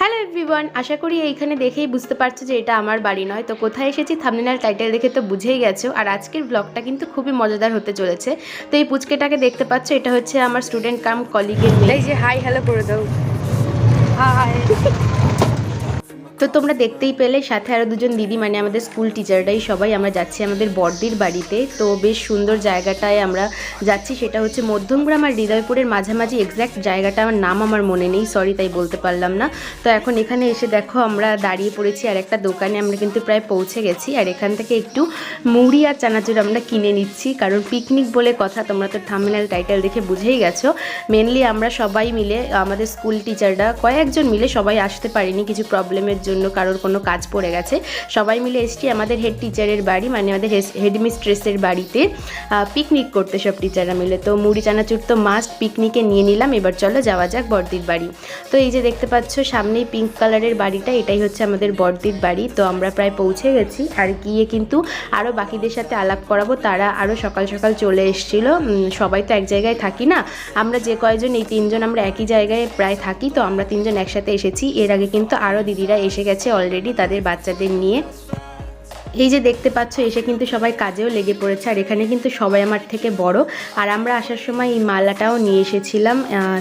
Hello everyone আশা করি এইখানে দেখেই বুঝতে পারছ যে এটা আমার বাড়ি নয়। তো কোথায় এসেছি থামনেলার টাইটেল দেখে তো বুঝেই গেছো। আর আজকের ব্লগটা কিন্তু খুবই মজাদার হতে চলেছে। তো এই পুচকেটাকে দেখতে পাচ্ছ এটা হচ্ছে আমার স্টুডেন্ট কাম কলিগের মেয়ে। এই যে হাই হ্যালো করে দাও। হাই তো তোমরা দেখতেই পেলে, সাথে আরও দুজন দিদি মানে আমাদের স্কুল টিচাররাই সবাই আমরা যাচ্ছি আমাদের বর্দির বাড়িতে। তো বেশ সুন্দর জায়গাটায় আমরা যাচ্ছি, সেটা হচ্ছে মধ্যমগ্রাম আর হৃদয়পুরের মাঝামাঝি এক্স্যাক্ট জায়গাটা। আমার নাম আমার মনে নেই সরি তাই বলতে পারলাম না। তো এখন এখানে এসে দেখো আমরা দাঁড়িয়ে পড়েছি আর একটা দোকানে, আমরা কিন্তু প্রায় পৌঁছে গেছি। আর এখান থেকে একটু মুড়ি আর চানাচুর আমরা কিনে নিচ্ছি, কারণ পিকনিক বলে কথা তোমরা তো থামনাল টাইটেল দেখে বুঝেই গেছো। মেনলি আমরা সবাই মিলে, আমাদের স্কুল টিচাররা কয়েকজন মিলে সবাই আসতে পারিনি, কিছু প্রবলেমের জন্য কারোর কোনো কাজ পড়ে গেছে। সবাই মিলে এসছি আমাদের হেড টিচারের বাড়ি মানে আমাদের হেডমিস্ট্রেসের বাড়িতে পিকনিক করতে সব টিচাররা মিলে। তো মুড়ি চানাচুর তো মাস্ট পিকনিকে নিয়ে নিলাম, এবার চলো যাওয়া যাক বর্দির বাড়ি। তো এই যে দেখতে পাচ্ছ, সামনেই পিঙ্ক কালারের বাড়িটা, এটাই হচ্ছে আমাদের বর্দির বাড়ি। তো আমরা প্রায় পৌঁছে গেছি, আর গিয়ে কিন্তু আরও বাকিদের সাথে আলাপ করাবো। তারা আরও সকাল সকাল চলে এসেছিল। সবাই তো এক জায়গায় থাকি না। আমরা যে কয়জন, এই তিনজন আমরা একই জায়গায় প্রায় থাকি। তো আমরা তিনজন একসাথে এসেছি। এর আগে কিন্তু আরও দিদিরা এসে গেছে অলরেডি তাদের বাচ্চাদের নিয়ে। এই যে দেখতে পাচ্ছ, এসে কিন্তু সবাই কাজেও লেগে পড়েছে। আর এখানে কিন্তু সবাই আমার থেকে বড়। আর আমরা আসার সময় এই মালাটাও নিয়ে এসেছিলাম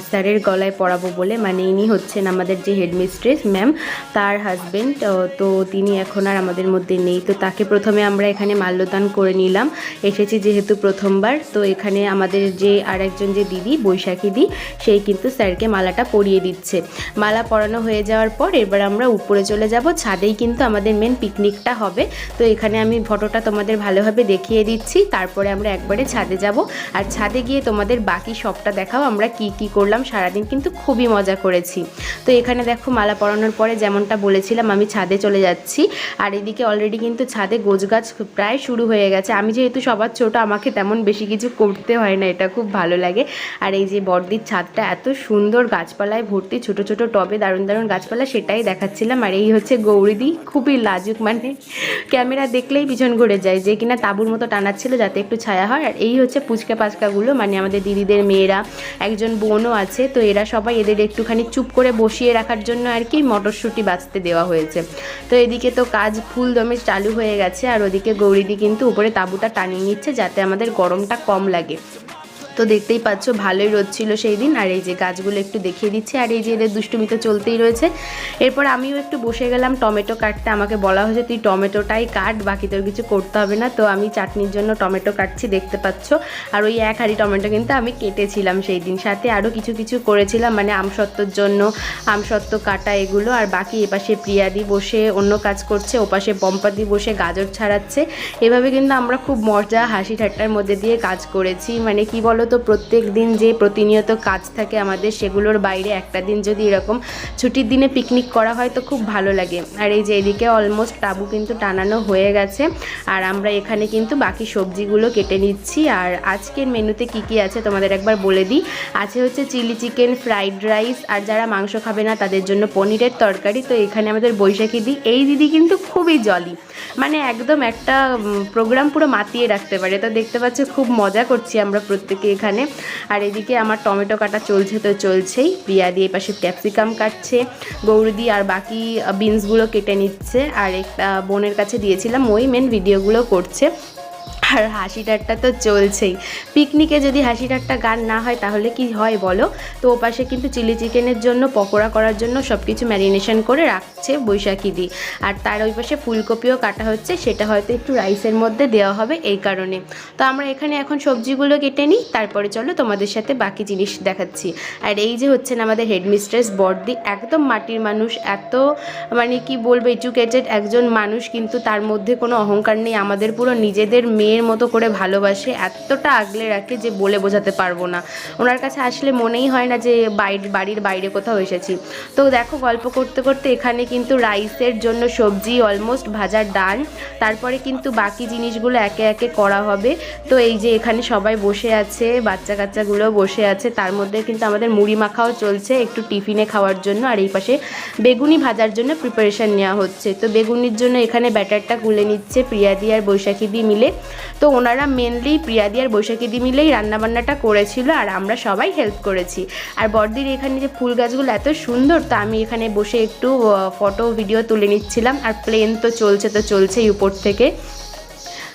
স্যারের গলায় পরাবো বলে। মানে ইনি হচ্ছেন আমাদের যে হেডমিস্ট্রেস, ম্যাম। তার হাজবেন্ড, তো তিনি এখন আর আমাদের মধ্যে নেই। তো তাকে প্রথমে আমরা এখানে মাল্যদান করে নিলাম। এসেছি যেহেতু প্রথমবার। তো এখানে আমাদের যে আর একজন যে দিদি, বৈশাখী দি, সেই কিন্তু স্যারকে মালাটা পরিয়ে দিচ্ছে। মালা পরানো হয়ে যাওয়ার পর এবার আমরা উপরে চলে যাব। ছাদেই কিন্তু আমাদের মেন পিকনিকটা হবে। তো এখানে আমি ফটোটা তোমাদের ভালোভাবে দেখিয়ে দিচ্ছি। তারপরে আমরা একবারে ছাদে যাব। আর ছাদে গিয়ে তোমাদের বাকি সবটা দেখাও, আমরা কি কি করলাম, সারাদিন কিন্তু খুবই মজা করেছি। তো এখানে দেখো মালা পরানোর পরে যেমনটা বলেছিলাম, আমি ছাদে চলে যাচ্ছি। আর এদিকে অলরেডি কিন্তু ছাদে গোছগাছ প্রায় শুরু হয়ে গেছে। আমি যেহেতু সবার ছোট, আমাকে তেমন বেশি কিছু করতে হয় না, এটা খুব ভালো লাগে। আর এই যে বর্দির ছাদটা এত সুন্দর গাছপালায় ভর্তি, ছোট ছোট টবে দারুণ দারুণ গাছপালা, সেটাই দেখাচ্ছিলাম। আর এই হচ্ছে গৌরীদি, খুবই লাজুক মানে। ক্যামেরা দেখলেই পিছন ঘুরে যায়, যে কিনা তাঁবুর মতো টানাচ্ছিল যাতে একটু ছায়া হয়। আর এই হচ্ছে পুচকা পাচকাগুলো মানে আমাদের দিদিদের মেয়েরা, একজন বোনও আছে, তো এরা সবাই এদের একটুখানি চুপ করে বসিয়ে রাখার জন্য আর কি মটরশুঁটি বাঁচতে দেওয়া হয়েছে। তো এদিকে তো কাজ ফুল দমে চালু হয়ে গেছে, আর ওদিকে গৌরীদি কিন্তু উপরে তাঁবুটা টানিয়ে নিচ্ছে যাতে আমাদের গরমটা কম লাগে। তো দেখতেই পাচ্ছ, ভালোই রোদ ছিল সেই দিন। আর এই যে গাছগুলো একটু দেখিয়ে দিচ্ছে, আর এই যে এদের দুষ্টুমি তো চলতেই রয়েছে। এরপর আমিও একটু বসে গেলাম, টমেটো কাটতে। আমাকে বলা হয়েছে, তুই টমেটোটাই কাট, বাকি তোর কিছু করতে হবে না। তো আমি চাটনির জন্য টমেটো কাটছি, দেখতে পাচ্ছ। আর ওই এক হাঁড়ি টমেটো কিন্তু আমি কেটেছিলাম সেই দিন। সাথে আরও কিছু কিছু করেছিলাম মানে আমসত্ত্বর জন্য আমসত্ত্ব কাটা এগুলো। আর বাকি এপাশে প্রিয়াদি বসে অন্য কাজ করছে, ওপাশে পম্পাদি বসে গাজর ছাড়াচ্ছে। এভাবে কিন্তু আমরা খুব মজা, হাসি ঠাট্টার মধ্যে দিয়ে কাজ করেছি। মানে কি বলো তো প্রত্যেক দিন যে প্রতিনিয়ত কাজ থাকে আমাদের, সেগুলোর বাইরে একটা দিন যদি এরকম ছুটির দিনে পিকনিক করা হয় তো খুব ভালো লাগে। আর এই যে এদিকে অলমোস্ট টাবু কিন্তু টানানো হয়ে গেছে। আর আমরা এখানে কিন্তু বাকি সবজিগুলো কেটে নিচ্ছি। আর আজকের মেনুতে কি কি আছে তোমাদের একবার বলে দিই। আছে হচ্ছে চিলি চিকেন ফ্রাইড রাইস আর যারা মাংস খাবে না তাদের জন্য পনিরের তরকারি। তো এখানে আমাদের বৈশাখী দিই এই দিদি কিন্তু খুবই জলি মানে একদম একটা প্রোগ্রাম পুরো মাতিয়ে রাখতে পারে। তো দেখতে পাচ্ছ, খুব মজা করছি আমরা প্রত্যেকে এখানে। আর এদিকে আমার টমেটো কাটা চলছে তো চলছেই। প্রিয়া দিয়ে পাশে ক্যাপসিকাম কাটছে গৌরদি আর বাকি বিনসগুলো কেটে নিচ্ছে। আর একটা বোনের কাছে দিয়েছিলাম, ওই মেন ভিডিওগুলো করছে। আর হাসি ঠাট্টা তো চলছেই। পিকনিকে যদি হাসি ঠাট্টা গান না হয়, তাহলে কি হয় বলো? তো ওপাশে কিন্তু চিলি চিকেনের জন্য, পকোড়া করার জন্য সব কিছু ম্যারিনেশন করে রাখছে বৈশাখী দি। আর তার ওই পাশে ফুলকপিও কাটা হচ্ছে, সেটা হয়তো একটু রাইসের মধ্যে দেওয়া হবে এই কারণে। তো আমরা এখানে এখন সবজিগুলো কেটে নিই, তারপরে চলো তোমাদের সাথে বাকি জিনিস দেখাচ্ছি। আর এই যে হচ্ছেন আমাদের হেডমিস্ট্রেস বর্দি, একদম মাটির মানুষ, এত মানে কি বলব, এডুকেটেড একজন মানুষ, কিন্তু তার মধ্যে কোনো অহংকার নেই। আমাদের পুরো নিজেদের মেয়ের মতো করে ভালোবাসে, এতটা আগলে রাখে যে বলে বোঝাতে পারব না। ওনার কাছে আসলে মনেই হয় না যে বাইরে, বাড়ির বাইরে কোথাও এসেছি। তো দেখো গল্প করতে করতে এখানে কিন্তু রাইসের জন্য সবজি অলমোস্ট ভাজার ডাল তারপরে কিন্তু বাকি জিনিসগুলো একে একে করা হবে। তো এই যে এখানে সবাই বসে আছে বাচ্চা কাচ্চাগুলো বসে আছে, তার মধ্যে কিন্তু আমাদের মুড়ি মাখাও চলছে একটু টিফিনে খাওয়ার জন্য, আর এই পাশে বেগুনি ভাজার জন্য প্রিপারেশন নেওয়া হচ্ছে। তো বেগুনির জন্য এখানে ব্যাটারটা গুলে নিচ্ছে, প্রিয়াদি আর বৈশাখী দি মিলে। তো ওনারা মেনলি প্রিয়াদি আর বৈশাখীদি মিলেই রান্নাবান্নাটা করেছিল আর আমরা সবাই হেল্প করেছি। আর বর্দির এখানে যে ফুল গাছগুলো এত সুন্দর, তো আমি এখানে বসে একটু ফটো ভিডিও তুলে নিচ্ছিলাম। আর প্লেন তো চলছে, তো চলছেই উপর থেকে।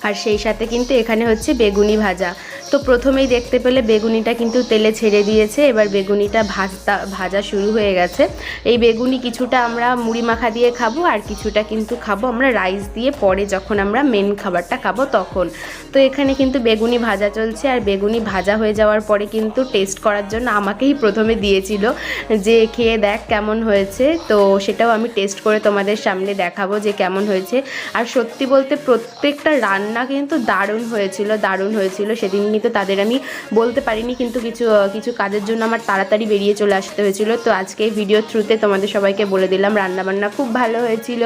আর সেই সাথে কিন্তু এখানে হচ্ছে বেগুনি ভাজা। তো প্রথমেই দেখতে পেলে বেগুনিটা কিন্তু তেলে ছেড়ে দিয়েছে, এবার বেগুনিটা ভাজতা, ভাজা শুরু হয়ে গেছে। এই বেগুনি কিছুটা আমরা মুড়ি মাখা দিয়ে খাব, আর কিছুটা কিন্তু খাব আমরা রাইস দিয়ে, পরে যখন আমরা মেন খাবারটা খাব তখন। তো এখানে কিন্তু বেগুনি ভাজা চলছে, আর বেগুনি ভাজা হয়ে যাওয়ার পরে কিন্তু টেস্ট করার জন্য আমাকেই প্রথমে দিয়েছিল যে, খেয়ে দেখ কেমন হয়েছে? তো সেটাও আমি টেস্ট করে তোমাদের সামনে দেখাবো যে কেমন হয়েছে। আর সত্যি বলতে প্রত্যেকটা রান্না কিন্তু দারুণ হয়েছিল দারুণ হয়েছিল। সেদিন কিন্তু তাদের আমি বলতে পারিনি, কিন্তু কিছু কিছু কাজের জন্য আমার তাড়াতাড়ি বেরিয়ে চলে আসতে হয়েছিল। তো আজকে ভিডিও থ্রুতে তোমাদের সবাইকে বলে দিলাম, রান্নাবান্না খুব ভালো হয়েছিল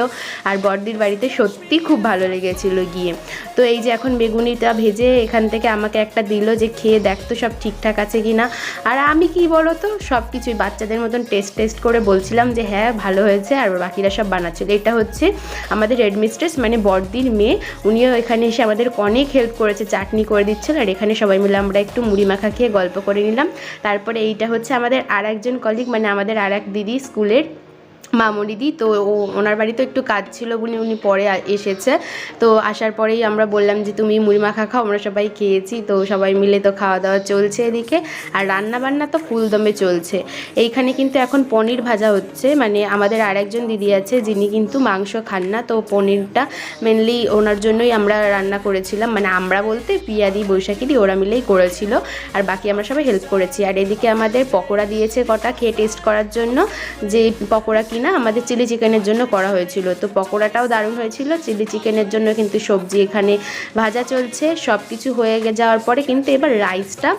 আর বড়দির বাড়িতে সত্যি খুব ভালো লেগেছিল গিয়ে। তো এই যে এখন বেগুনিটা ভেজে এখান থেকে আমাকে একটা দিল যে, খেয়ে দেখ তো সব ঠিকঠাক আছে কি না আর আমি কি বলো তো সব কিছুই বাচ্চাদের মতন টেস্ট টেস্ট করে বলছিলাম যে হ্যাঁ ভালো হয়েছে আর বাকিরা সব বানাচ্ছিল। এটা হচ্ছে আমাদের হেডমিস্ট্রেস মানে বড়দির মেয়ে, উনিও এখানে এসে আমাদের অনেক হেল্প করেছে, চাটনি করে দিচ্ছিল আর এখানে সবাই মিলে আমরা একটু মুড়ি মাখা খেয়ে গল্প করে নিলাম। তারপরে এইটা হচ্ছে আমাদের আর একজন কলিগ মানে আমাদের আর এক দিদি স্কুলের মামুনিদি তো ও, ওনার বাড়িতে একটু কাজ ছিল বলে উনি পরে এসেছে। তো আসার পরেই আমরা বললাম যে, তুমি মুড়ি মাখা খাও, আমরা সবাই খেয়েছি। তো সবাই মিলে তো খাওয়া দাওয়া চলছে এদিকে। আর রান্না বান্না তো ফুল দমে চলছে। এইখানে কিন্তু এখন পনির ভাজা হচ্ছে। মানে আমাদের আরেকজন দিদি আছে, যিনি কিন্তু মাংস খান না। তো পনিরটা মেনলি ওনার জন্যই আমরা রান্না করেছিলাম। মানে আমরা বলতে পিয়াদি বৈশাখীদি ওরা মিলেই করেছিল। আর বাকি আমরা সবাই হেল্প করেছি। আর এদিকে আমাদের পকোড়া দিয়েছে কটা, খেয়ে টেস্ট করার জন্য। যে পকোড়া কিনা আমাদের চিলি চিকেনের জন্য করা হয়েছিল। তো পকোড়াটাও দারুণ হয়েছিল। চিলি চিকেনের জন্য কিন্তু সবজি এখানে ভাজা চলছে। সব কিছু হয়ে যাওয়ার পরে কিন্তু এবার রাইসটা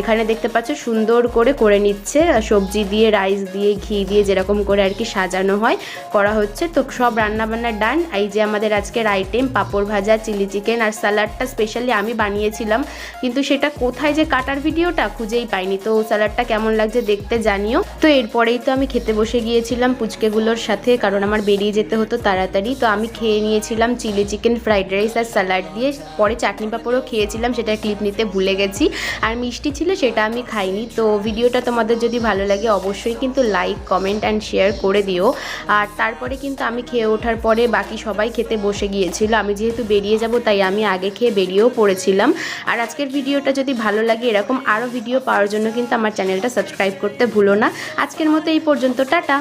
এখানে দেখতে পাচ্ছ, সুন্দর করে করে নিচ্ছে। সবজি দিয়ে, রাইস দিয়ে, ঘি দিয়ে যেরকম করে আর কি সাজানো হয়, করা হচ্ছে। তো সব রান্নাবান্না ডান। এই যে আমাদের আজকের আইটেম পাঁপড় ভাজা, চিলি চিকেন আর স্যালাডটা স্পেশালি আমি বানিয়েছিলাম। কিন্তু সেটা কোথায় যে কাটার ভিডিওটা খুঁজেই পাইনি। তো স্যালাডটা কেমন লাগছে দেখতে জানিও। তো এরপরেই তো আমি খেতে বসে গিয়েছিলাম পুচকেগুলোর সাথে, কারণ আমার বেরিয়ে যেতে হতো তাড়াতাড়ি। তো আমি খেয়ে নিয়েছিলাম চিলি চিকেন ফ্রাইড রাইস আর স্যালাড দিয়ে। পরে চাটনি পাঁপড়ও খেয়েছিলাম, সেটা ক্লিপ নিতে ভুলে গেছি। আর মিষ্টি ছিল সেটা আমি খাইনি। তো ভিডিওটা তোমাদের যদি ভালো লাগে অবশ্যই কিন্তু লাইক, কমেন্ট অ্যান্ড শেয়ার করে দিও। আর তারপরে কিন্তু আমি খেয়ে ওঠার পরে বাকি সবাই খেতে বসে গিয়েছিল। আমি যেহেতু বেরিয়ে যাব, তাই আমি আগে খেয়ে বেরিয়েও পড়েছিলাম। আর আজকের ভিডিওটা যদি ভালো লাগে, এরকম আরও ভিডিও পাওয়ার জন্য কিন্তু আমার চ্যানেলটা সাবস্ক্রাইব করতে ভুলো না। আজকের মতো এই পর্যন্ত, টাটা!